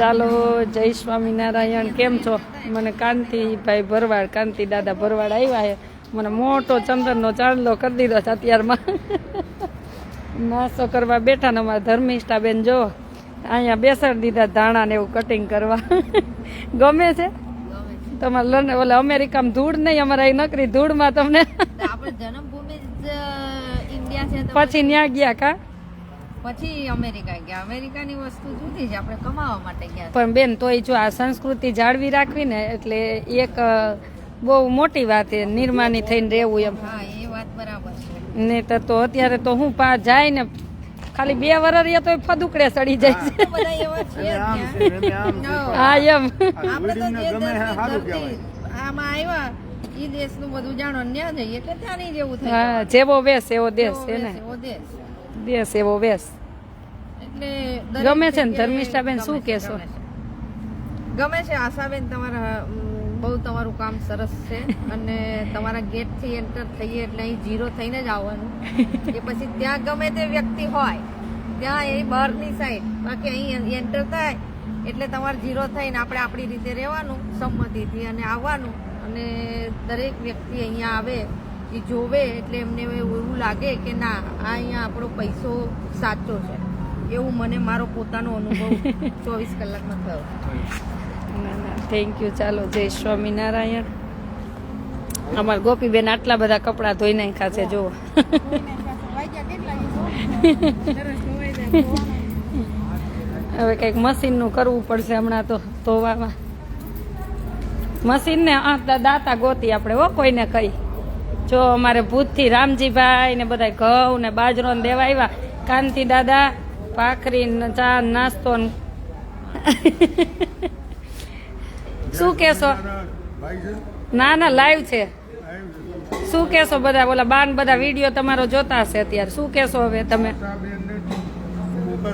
ચાલો જય સ્વામિનારાયણ. કેમ છો? મને કાંતિભાઈ ભરવાડ કાંતિ દાદા ભરવાડ આવ્યા છે. મને મોટો ચંદનનો ચાંદલો કરી દીધો છે અત્યારમાં. નાસ્તો કરવા બેઠા ને અમારા ધર્મિષ્ઠા બેન જો અહીંયા બેસાડી દીધા ધાણા ને એવું કટિંગ કરવા. ગમે છે? તમારે ઓલા અમેરિકામાં ધૂળ નહીં અમારે અહીં નકરી ધૂળમાં તમને. પછી ન્યા ગયા કા? પછી અમેરિકા ગયા. અમેરિકાની વસ્તુ જુદી છે આપણે કમાવા માટે ગયા પણ બેન તોય જો આ સંસ્કૃતિ જાળવી રાખવી ને એટલે એક બહુ મોટી વાત એ નિર્માની થઈને રહેવું એમ. હા એ વાત બરાબર છે. ને તો અત્યારે તો હું પા જાય ને ખાલી બે વરસ રહ્યા તો ફદુકડે સડી જાય છે. જ. હા. એમ. જે આમાં આવ્યા એ દેશનું બધું જાણો ન્યા જઈએ એટલે ત્યાંની જેવું થાય જેવો વેશ એવો દેશ છે ને. એવો દેશ. દેશ એવો વેશ એટલે ગમે છે ને ધર્મિષ્ઠાબેન શું કહેશો? ગમે છે. આશાબેન તમારા બહુ તમારું કામ સરસ છે અને તમારા ગેટથી એન્ટર થઈએ એટલે અહીં જીરો થઈને જ આવવાનું એ પછી ત્યાં ગમે તે વ્યક્તિ હોય ત્યાં એ બહારની સાઈડ બાકી અહીં એન્ટર થાય એટલે તમારે જીરો થઈને આપણે આપણી રીતે રહેવાનું સંમતિથી અને આવવાનું અને દરેક વ્યક્તિ અહીંયા આવે એ જોવે એટલે એમને એવું લાગે કે ના આ અહીંયા આપણો પૈસો સાચો છે. એવું મને મારો પોતાનો અનુભવ ચોવીસ કલાકમાં થયો. ના ના થેન્ક યુ ચાલો જય સ્વામિનારાયણ. અમારા ગોપીબેન આટલા બધા કપડાં ધોઈ નાખ્યા છે જુઓ. હવે કંઈક મશીનનું કરવું પડશે હમણાં તો ધોવામાં. મશીનને દાતા ગોતી આપણે હો કોઈને કઈ જો અમારે ભૂતથી રામજીભાઈ ને બધા ઘઉં ને બાજરો ને દેવા આવ્યા કાંતિ દાદા, ભાખરી ચા નાસ્તો શું કેશો ના ના લાઈવ છે. શું કેશો બધા? બોલા બાન બધા વીડિયો તમારો જોતા હશે અત્યારે. શું કેશો હવે તમે?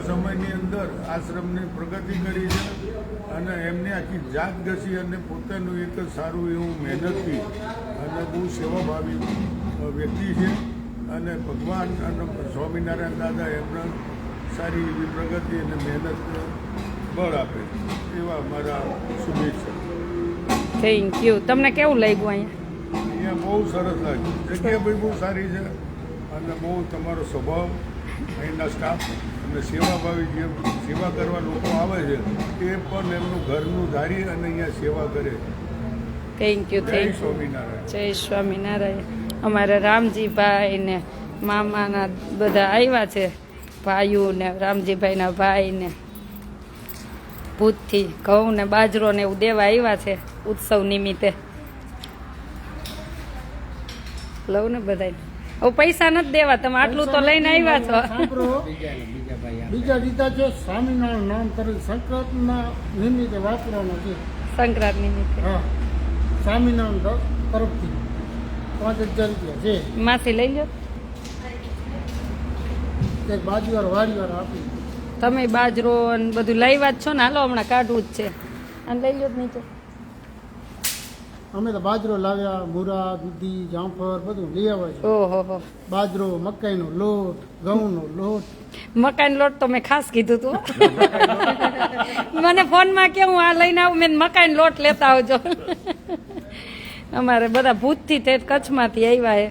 સમયની અંદર આશ્રમની પ્રગતિ કરી છે. અને એમને આખી જાત ઘસી અને પોતાનું એક સારું એવું મહેનતથી અને બહુ સેવાભાવી વ્યક્તિ છે. અને ભગવાન અને સ્વામિનારાયણ દાદા એમને સારી એવી પ્રગતિ અને મહેનત બળ આપે એવા મારા શુભેચ્છા. થેન્ક યુ તમને કેવું લાગ્યું અહીંયા? અહીંયા બહુ સરસ લાગ્યું. જગ્યા બી બહુ સારી છે અને બહુ તમારો સ્વભાવ અહીંના સ્ટાફ અને સેવાભાવી જે સેવા કરવા લોકો આવે છે એ પણ એમનું ઘરનું ધારી અને અહીંયા સેવા કરે. Thank you thank Swaminarayan. જય સ્વામિનારાયણ. અમારે રામજીભાઈ ને મામાના બધા આવ્યા છે ભાઈઓ ને રામજીભાઈના ભાઈ ને. ભૂતથી ઘઉં ને બાજરો ને એવું દેવા આવ્યા છે ઉત્સવ નિમિત્તે. લઉં ને બધા હવે પૈસા નથી દેવા તમે આટલું તો લઈને આવ્યા છો. બીજા રીતા છે સ્વામિનારાયણ નામ કરેલ સંક્રાંતના નિમિત્તે વાપરવાનો છે. સંક્રાંત નિમિત્તે. હા સ્વામિનારાયણ તરફથી પાંચ હજાર રૂપિયા છે. માસી લઈ લો. એક બાજુવાર વાડીવાર આપી. તમે બાજરો ને બધું લાવ્યા જ છો ને હાલો હમણાં કાઢવું જ છે. અને લઈ લો નીચે. અમે તો બાજરો લાવ્યા મૂરા દૂધી જામફળ બધું લઈ આવ્યા ઓહો હો. બાજરો મકાઈનો લોટ ઘઉંનો લોટ. મકાઈનો લોટ તો મેં ખાસ કીધું તું. મને ફોનમાં કે હું આ લઈને આવું મેં મકાઈનો લોટ લેતા આવજો. અમારે બધા ભૂતથી તે કચ્છમાંથી આવ્યા હે.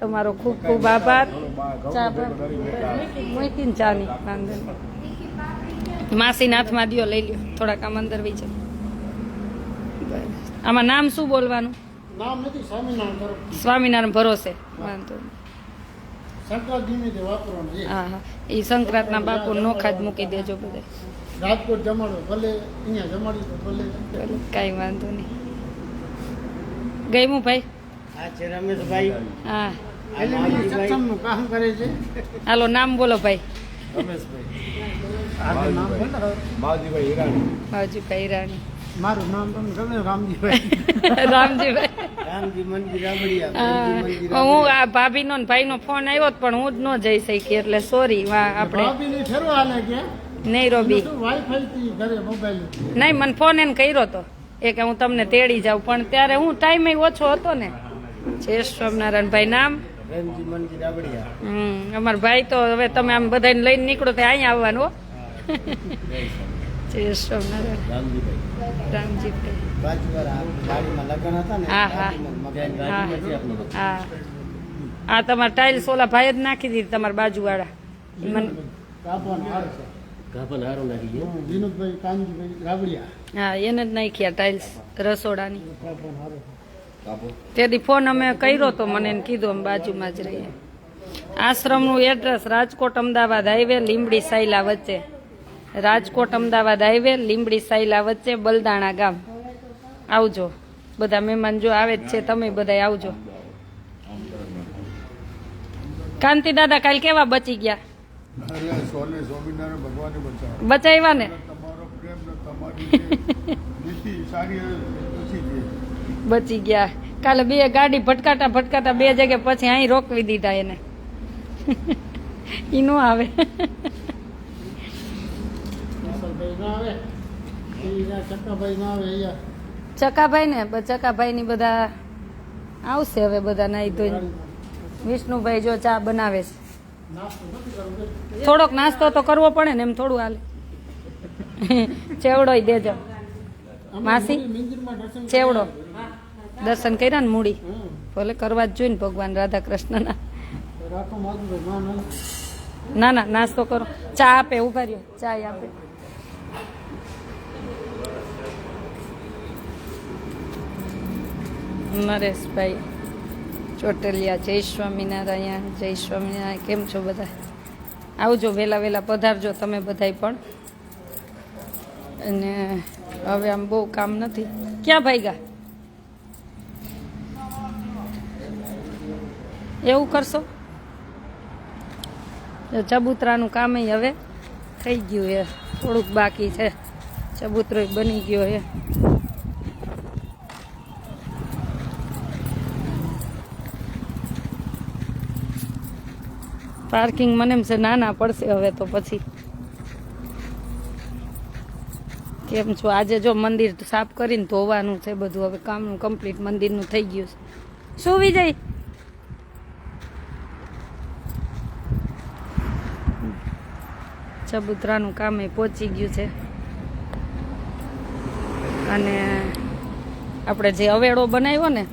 તમારો ખૂબ ખૂબ આભાર. ચા મૂકીને ચાની વાંધો નહીં. માસીના હાથમાં દ્યો લઈ લ્યો. થોડાક આમ અંદર વી છે આમાં નામ શું બોલવાનું? નામ નથી સ્વામિનારાયણ સ્વામિનારાયણ ભરોસે. વાંધો હા હા. એ સંક્રાંતના બાપુ નોખા જ મૂકી દેજો બધા. રાજકોટ જમાડો ભલે અહીંયા જમાડી તો ભલે. કાંઈ વાંધો નહીં. ગયમું ભાઈ? આ છે રમેશભાઈ. હા. એલ્યુમિનિયમ કામ કરે છે. હાલો નામ બોલો ભાઈ. રમેશભાઈ. બાજુભાઈ રાણી મારું નામ તમને ગમે રામજીભાઈ. રામજીભાઈ. રામજી મંદિર રાબડિયા હા, હું આ ભાભીનો ને ભાઈનો ફોન આવ્યો પણ હું જ ન જઈ શકી એટલે સોરી વા આપણે ભાભીની ફેરવા હાલે કે? નૈરોબી. વાઈફાઈ ઘરે મોબાઈલ નહીં મને ફોન એને કર્યો તો. એ કે હું તમને તેડી જાઉં પણ ત્યારે હું ટાઈમ ઓછો હતો ને. જય સ્વામિનારાયણ ભાઈ નામ. રામજી મંદિર રાબડિયા હમ અમારા ભાઈ તો હવે તમે આમ બધાને લઈને નીકળો તો અહીંયા આવવાનું હો. જય સ્વામિનારાયણ રામજીભાઈ. હા, હા. હા આ તમારા ટાઇલ્સ ઓલા ભાઈ જ નાખી દીધી તમારા બાજુવાળા. હું વિનોદભાઈ કાનજીભાઈ રાબડિયા. હા એને જ નાખ્યા ટાઇલ્સ રસોડાની. તેથી ફોન અમે કર્યો તો મને એને કીધું અમે બાજુમાં જ રહીએ. આશ્રમનું એડ્રેસ રાજકોટ અમદાવાદ હાઈવે લીંબડી સાયલા વચ્ચે. રાજકોટ, અમદાવાદ હાઈવે, લીંબડી સાયલા વચ્ચે બલદાણા ગામ. આવજો. બધા મહેમાન જો આવે જ છે, તમે બધા આવજો. કાંતિ દાદા, કાલ કેવા બચી ગયા? બચાવ્યા ને? બચી ગયા. કાલે બે ગાડી ભટકાતા ભટકાતા બે જગ્યા પછી અહીં રોકવી દીધા એને. ઈ નો આવે વિશાલભાઈ ના આવે એ ચક્કાભાઈ ના આવે અહીંયા ચકાભાઈ ને ચકાભાઈ ની બધા આવશે હવે બધા નાઈ ધોઈને વિષ્ણુભાઈ જો ચા બનાવે છે. થોડોક નાસ્તો તો કરવો પડે ને એમ થોડું હાલે. ચેવડો દેજો માસી ચેવડો. દર્શન કર્યા ને મૂડી. ભલે કરવા જ જોઈએ ને ભગવાન રાધા કૃષ્ણના ના ના નાસ્તો કરો. ચા આપે ઊભા રહ્યો. ચા આપે. નરેશભાઈ ચોટલિયા, જય સ્વામિનારાયણ જય સ્વામિનારાયણ. કેમ છો બધા? આવજો વહેલા વહેલા પધારજો તમે બધાય પણ. અને હવે આમ બહુ કામ નથી. ક્યાં ભાઈગા? એવું કરશો? ચબૂતરાનું કામ હવે થઈ ગયું એ થોડુંક બાકી છે. ચબૂતરો બની ગયો છે. પાર્કિંગ મને એમ છે, નાના પડશે હવે તો પછી. કેમ છો? આજે જો મંદિર સાફ કરીને ધોવાનું છે બધું, હવે કામનું કમ્પ્લીટ મંદિરનું થઈ ગયું છે. શું વિજય? ચબૂતરાનું કામ એ પહોંચી ગયું છે. અને આપણે જે અવેડો બનાવ્યો ને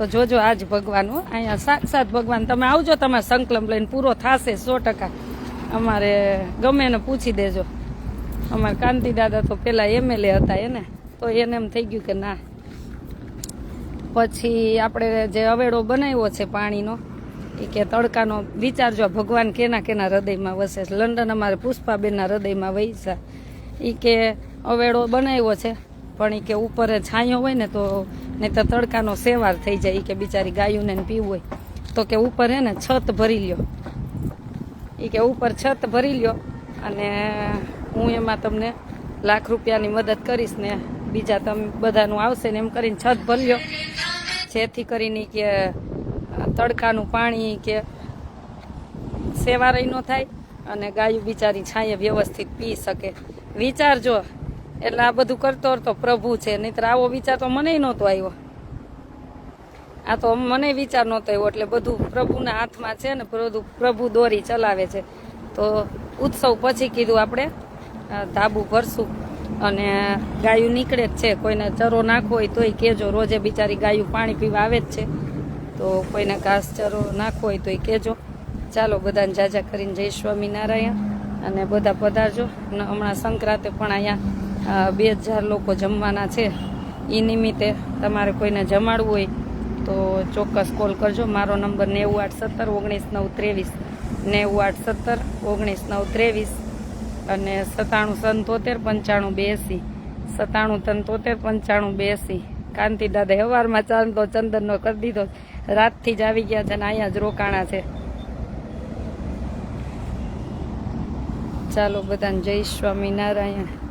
તો જોજો આજ ભગવાન હો અહીંયા સાક્ષાત ભગવાન તમે આવજો, તમારે સંકલ્પ લઈને પૂરો થશે સો ટકા. અમારે ગમે એને પૂછી દેજો. અમારે કાંતિ દાદા તો પેલા એમએલએ હતા એને. તો એને એમ થઈ ગયું કે ના. પછી આપણે જે અવેડો બનાવ્યો છે પાણીનો, એ કે તડકાનો વિચારજો ભગવાન કેના કેના હૃદયમાં વસે લંડન અમારે પુષ્પાબેનના હૃદયમાં વૈસા એ કે અવેડો બનાવ્યો છે. પણ એ કે ઉપર છાંયો હોય ને તો નહીં તો તડકાનો સેવાર થઈ જાય કે બિચારી ગાયોને પીવું હોય. તો કે ઉપર હે ને છત ભરી લ્યો. એ કે ઉપર છત ભરી લ્યો અને હું એમાં તમને લાખ રૂપિયાની મદદ કરીશ ને બીજા તમે બધાનું આવશે ને એમ કરીને છત ભરી લ્યો. જેથી કરીને કે તડકાનું પાણી કે સેવારય ન થાય અને ગાયું બિચારી છાંયે વ્યવસ્થિત પી શકે. વિચારજો એટલે આ બધું કરતો તો પ્રભુ છે. નહીતર આવો વિચાર તો મને નહોતો આવ્યો. આ તો મને વિચાર નહોતો આવ્યો, એટલે બધું પ્રભુના હાથમાં છે ને બધું પ્રભુ દોરી ચલાવે છે. તો ઉત્સવ પછી કીધું આપણે ધાબુ ભરશું અને ગાયું નીકળે જ છે. કોઈને ચરો નાખવો હોય તોય કહેજો રોજે બિચારી ગાયું પાણી પીવા આવે જ છે. તો કોઈને ઘાસ ચરો નાખવો હોય તોય કહેજો ચાલો બધાને જાજા કરીને જય સ્વામિનારાયણ અને બધા પધારજો. હમણાં સંક્રાંતે પણ અહીંયા બે હજાર લોકો જમવાના છે. એ નિમિત્તે તમારે કોઈને જમાડવું હોય તો ચોક્કસ કોલ કરજો. મારો નંબર નેવું આઠ સત્તર ઓગણીસ નવ ત્રેવીસ. નેવું આઠ સત્તર ઓગણીસ નવ ત્રેવીસ અને સત્તાણું સંતોતેર પંચાણું બેસી. સત્તાણું તંતોતેર પંચાણું બેસી. કાંતિ દાદા સવારમાં ચાંદો ચંદનનો કરી દીધો. રાતથી જ આવી ગયા છે ને અહીંયા જ રોકાણા છે. ચાલો બધાને જય સ્વામિનારાયણ.